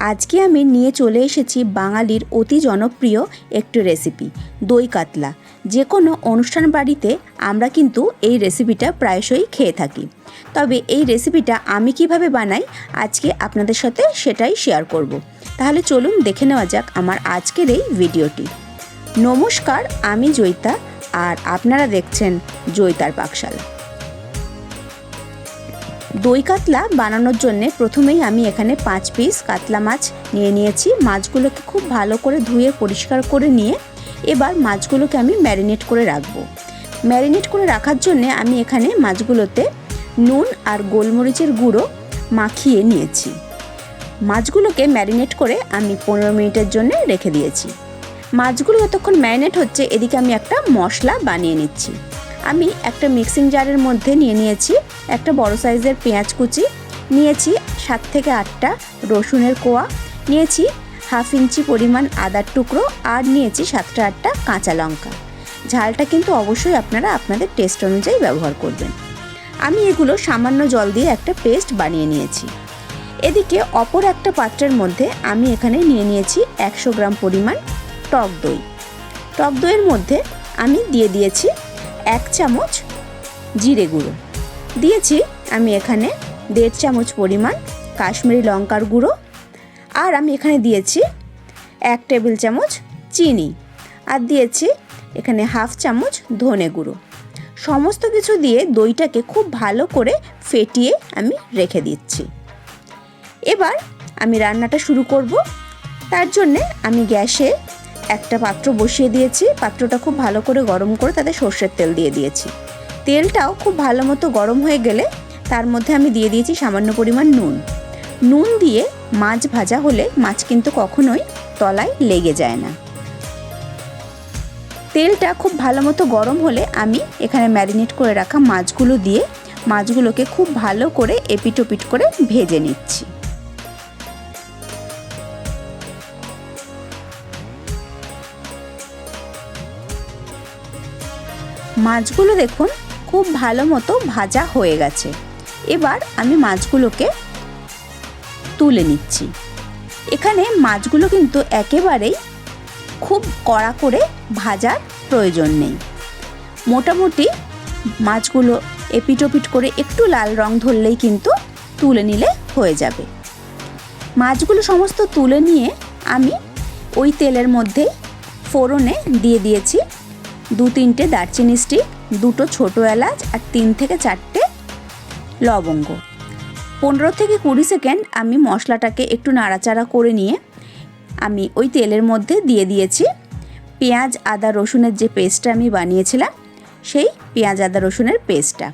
আজকে আমি নিয়ে চলে এসেছি বাঙালির অতি জনপ্রিয় একটি রেসিপি দই কাতলা। যে কোনো অনুষ্ঠান বাড়িতে আমরা কিন্তু এই রেসিপিটা প্রায়শই খেয়ে থাকি। তবে এই রেসিপিটা আমি কীভাবে বানাই, আজকে আপনাদের সাথে সেটাই শেয়ার করব। তাহলে চলুন দেখে নেওয়া যাক আমার আজকের এই ভিডিওটি নমস্কার, আমি জয়িতা, আর আপনারা দেখছেন জয়িতার পাকশালা। দই কাতলা বানানোর জন্য প্রথমেই আমি এখানে পাঁচ পিস কাতলা মাছ নিয়ে নিয়েছি। মাছগুলোকে খুব ভালো করে ধুয়ে পরিষ্কার করে নিয়ে এবার মাছগুলোকে আমি ম্যারিনেট করে রাখব। ম্যারিনেট করে রাখার জন্য আমি এখানে মাছগুলোতে নুন আর গোলমরিচের গুঁড়ো মাখিয়ে নিয়েছি। মাছগুলোকে ম্যারিনেট করে আমি পনেরো মিনিটের জন্য রেখে দিয়েছি। মাছগুলো যতক্ষণ ম্যারিনেট হচ্ছে এদিকে আমি একটা মশলা বানিয়ে নিচ্ছি। আমি একটা মিক্সিং জারের মধ্যে নিয়ে নিয়েছি একটা বড় সাইজের পেঁয়াজ কুচি, নিয়েছি সাত থেকে আটটা রসুনের কোয়া, নিয়েছি হাফ ইঞ্চি পরিমাণ আদার টুকরো আর নিয়েছি সাতটা আটটা কাঁচা লঙ্কা। ঝালটা কিন্তু অবশ্যই আপনারা আপনাদের টেস্ট অনুযায়ী ব্যবহার করবেন। আমি এগুলো সামান্য জল দিয়ে একটা পেস্ট বানিয়ে নিয়েছি। এদিকে অপর একটা পাত্রের মধ্যে আমি এখানে নিয়ে নিয়েছি একশো গ্রাম পরিমাণ টক দই। টক দইয়ের মধ্যে আমি দিয়ে দিয়েছি এক চামচ জিরে গুঁড়ো। দিয়েছি আমি এখানে দেড় চামচ পরিমাণ কাশ্মীরি লঙ্কার গুঁড়ো। আর আমি এখানে দিয়েছি এক টেবিল চামচ চিনি। আর দিয়েছি এখানে হাফ চামচ ধনে গুঁড়ো। সমস্ত কিছু দিয়ে দইটাকে খুব ভালো করে ফেটিয়ে আমি রেখে দিচ্ছি। এবার আমি রান্নাটা শুরু করব। তার জন্যে আমি গ্যাসে একটা পাত্র বসিয়ে দিয়েছি। পাত্রটা খুব ভালো করে গরম করে তাতে সর্ষের তেল দিয়ে দিয়েছি। তেলটাও খুব ভালো মতো গরম হয়ে গেলে তার মধ্যে আমি দিয়ে দিয়েছি সামান্য পরিমাণ নুন। নুন দিয়ে মাছ ভাজা হলে মাছ কিন্তু কখনোই তলায় লেগে যায় না। তেলটা খুব ভালো মতো গরম হলে আমি এখানে ম্যারিনেট করে রাখা মাছগুলো দিয়ে মাছগুলোকে খুব ভালো করে এপিটোপিট করে ভেজে নিচ্ছি। মাছগুলো দেখুন, খুব ভালো মতো ভাজা হয়ে গেছে। এবার আমি মাছগুলোকে তুলে নিচ্ছি। এখানে মাছগুলো কিন্তু একেবারেই খুব কড়া করে ভাজার প্রয়োজন নেই। মোটামুটি মাছগুলো এপিটোপিট করে একটু লাল রং ধরলেই কিন্তু তুলে নিলে হয়ে যাবে। মাছগুলো সমস্ত তুলে নিয়ে আমি ওই তেলের মধ্যে ফোড়নে দিয়ে দিয়েছি দু তিনটে দারচিনি স্টিক, দুটো ছোটো এলাচ আর তিন থেকে চারটে লবঙ্গ। পনেরো থেকে কুড়ি সেকেন্ড আমি মশলাটাকে একটু নাড়াচাড়া করে নিয়ে আমি ওই তেলের মধ্যে দিয়ে দিয়েছি পেঁয়াজ, আদা, রসুনের যে পেস্টটা আমি বানিয়েছিলাম, সেই পেঁয়াজ, আদা, রসুনের পেস্টটা।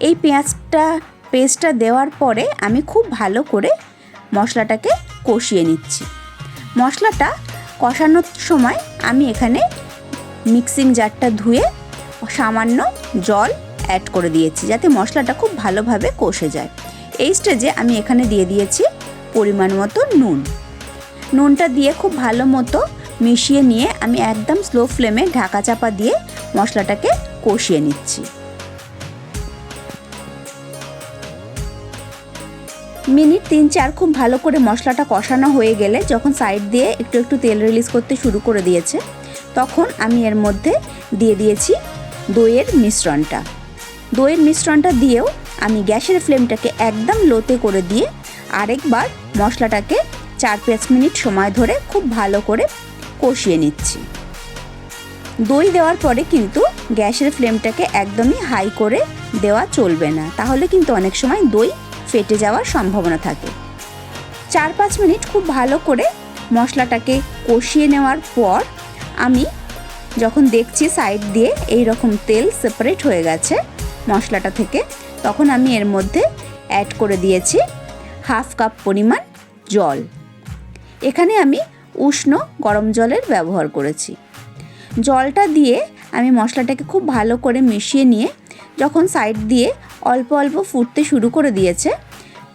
এই পেঁয়াজটা, পেস্টটা দেওয়ার পরে আমি খুব ভালো করে মশলাটাকে কষিয়ে নিচ্ছি। মশলাটা কষানোর সময় আমি এখানে মিক্সিং জারটা ধুয়ে সামান্য জল অ্যাড করে দিয়েছি, যাতে মশলাটা খুব ভালোভাবে কষে যায়। এই স্টেজে আমি এখানে দিয়ে দিয়েছি পরিমাণ মতো নুন। নুনটা দিয়ে খুব ভালো মতো মিশিয়ে নিয়ে আমি একদম স্লো ফ্লেমে ঢাকা চাপা দিয়ে মশলাটাকে কষিয়ে নিচ্ছি। মিনিট তিন চার খুব ভালো করে মশলাটা কষানো হয়ে গেলে যখন সাইড দিয়ে একটু একটু তেল রিলিজ করতে শুরু করে দিয়েছে তখন আমি এর মধ্যে দিয়ে দিয়েছি দইয়ের মিশ্রণটা। দইয়ের মিশ্রণটা দিয়েও আমি গ্যাসের ফ্লেমটাকে একদম লোতে করে দিয়ে আরেকবার মশলাটাকে চার পাঁচ মিনিট সময় ধরে খুব ভালো করে কষিয়ে নিচ্ছি। দই দেওয়ার পরে কিন্তু গ্যাসের ফ্লেমটাকে একদমই হাই করে দেওয়া চলবে না। তাহলে কিন্তু অনেক সময় দই ফেটে যাওয়ার সম্ভাবনা থাকে। চার পাঁচ মিনিট খুব ভালো করে মশলাটাকে কষিয়ে নেওয়ার পর আমি যখন দেখছি সাইড দিয়ে এই রকম তেল সেপারেট হয়ে গেছে মশলাটা থেকে, তখন আমি এর মধ্যে অ্যাড করে দিয়েছি হাফ কাপ পরিমাণ জল। এখানে আমি উষ্ণ গরম জলের ব্যবহার করেছি। জলটা দিয়ে আমি মশলাটাকে খুব ভালো করে মিশিয়ে নিয়ে যখন সাইড দিয়ে অল্প অল্প ফুটতে শুরু করে দিয়েছে,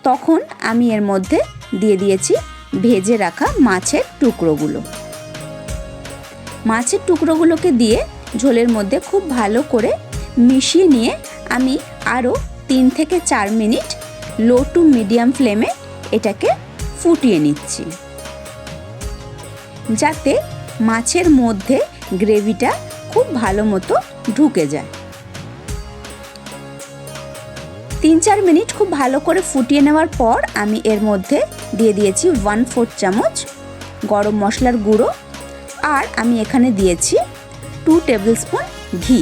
তখন আমি এর মধ্যে দিয়ে দিয়েছি ভেজে রাখা মাছের টুকরোগুলো। মাছের টুকরোগুলোকে দিয়ে ঝোলের মধ্যে খুব ভালো করে মিশিয়ে নিয়ে আমি আরও তিন থেকে চার মিনিট লো টু মিডিয়াম ফ্লেমে এটাকে ফুটিয়ে নিচ্ছি। যাতে মাছের মধ্যে গ্রেভিটা খুব ভালো মতো ঢুকে যায়। তিন চার মিনিট খুব ভালো করে ফুটিয়ে নেওয়ার পর আমি এর মধ্যে দিয়ে দিয়েছি ওয়ান ফোর্থ চামচ গরম মশলার গুঁড়ো আর আমি এখানে দিয়েছি টু টেবিল স্পুন ঘি।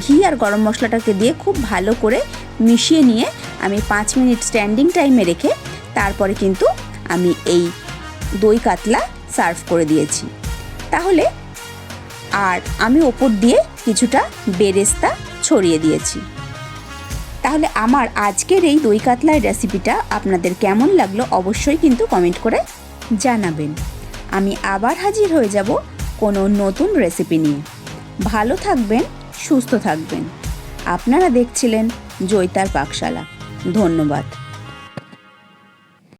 ঘি আর গরম মশলাটাকে দিয়ে খুব ভালো করে মিশিয়ে নিয়ে আমি পাঁচ মিনিট স্ট্যান্ডিং টাইমে রেখে তারপরে কিন্তু আমি এই দই কাতলা সার্ভ করে দিয়েছি। তাহলে আর আমি ওপর দিয়ে কিছুটা বেরেস্তা ছড়িয়ে দিয়েছি। তাহলে আমার আজকের এই দই কাতলার রেসিপিটা আপনাদের কেমন লাগল অবশ্যই কিন্তু কমেন্ট করে জানাবেন। আমি আবার হাজির হয়ে যাব কোনো নতুন রেসিপি নিয়ে ভালো থাকবেন সুস্থ থাকবেন। আপনারা দেখছিলেন জৈতার পাকশালা। ধন্যবাদ।